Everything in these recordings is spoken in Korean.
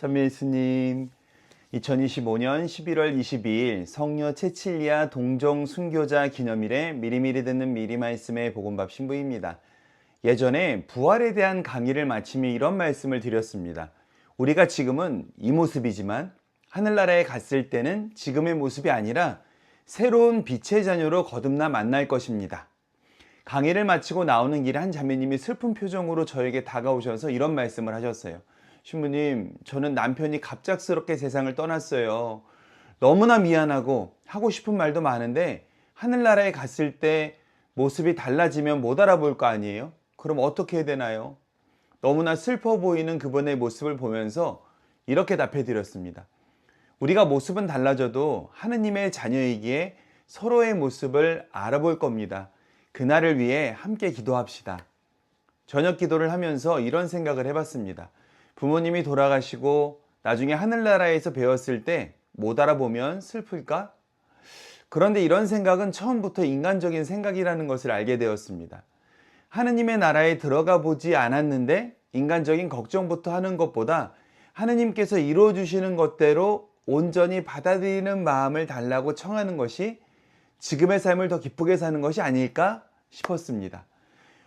찬미 예수님, 2025년 11월 22일 성녀 체칠리아 동정 순교자 기념일에 미리미리 듣는 미리 말씀의 복음밥 신부입니다. 예전에 부활에 대한 강의를 마치며 이런 말씀을 드렸습니다. 우리가 지금은 이 모습이지만 하늘나라에 갔을 때는 지금의 모습이 아니라 새로운 빛의 자녀로 거듭나 만날 것입니다. 강의를 마치고 나오는 길에 한 자매님이 슬픈 표정으로 저에게 다가오셔서 이런 말씀을 하셨어요. 신부님, 저는 남편이 갑작스럽게 세상을 떠났어요. 너무나 미안하고 하고 싶은 말도 많은데 하늘나라에 갔을 때 모습이 달라지면 못 알아볼 거 아니에요? 그럼 어떻게 해야 되나요? 너무나 슬퍼 보이는 그분의 모습을 보면서 이렇게 답해 드렸습니다. 우리가 모습은 달라져도 하느님의 자녀이기에 서로의 모습을 알아볼 겁니다. 그날을 위해 함께 기도합시다. 저녁 기도를 하면서 이런 생각을 해봤습니다. 부모님이 돌아가시고 나중에 하늘나라에서 배웠을 때 못 알아보면 슬플까? 그런데 이런 생각은 처음부터 인간적인 생각이라는 것을 알게 되었습니다. 하느님의 나라에 들어가 보지 않았는데 인간적인 걱정부터 하는 것보다 하느님께서 이루어 주시는 것대로 온전히 받아들이는 마음을 달라고 청하는 것이 지금의 삶을 더 기쁘게 사는 것이 아닐까 싶었습니다.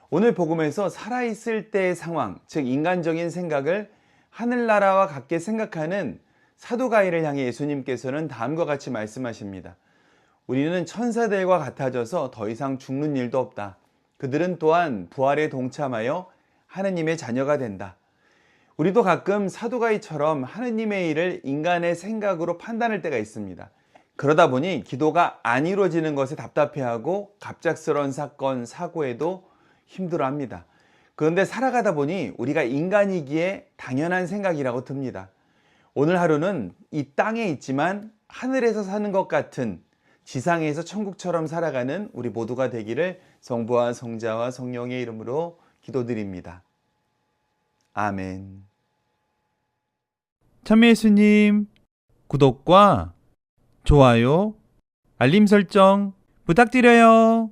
오늘 복음에서 살아있을 때의 상황, 즉 인간적인 생각을 하늘나라와 같게 생각하는 사도가이를 향해 예수님께서는 다음과 같이 말씀하십니다. 우리는 천사들과 같아져서 더 이상 죽는 일도 없다. 그들은 또한 부활에 동참하여 하느님의 자녀가 된다. 우리도 가끔 사도가이처럼 하느님의 일을 인간의 생각으로 판단할 때가 있습니다. 그러다 보니 기도가 안 이루어지는 것에 답답해하고 갑작스러운 사건, 사고에도 힘들어합니다. 그런데 살아가다 보니 우리가 인간이기에 당연한 생각이라고 듭니다. 오늘 하루는 이 땅에 있지만 하늘에서 사는 것 같은 지상에서 천국처럼 살아가는 우리 모두가 되기를 성부와 성자와 성령의 이름으로 기도드립니다. 아멘. 참여 예수님 구독과 좋아요, 알림 설정 부탁드려요.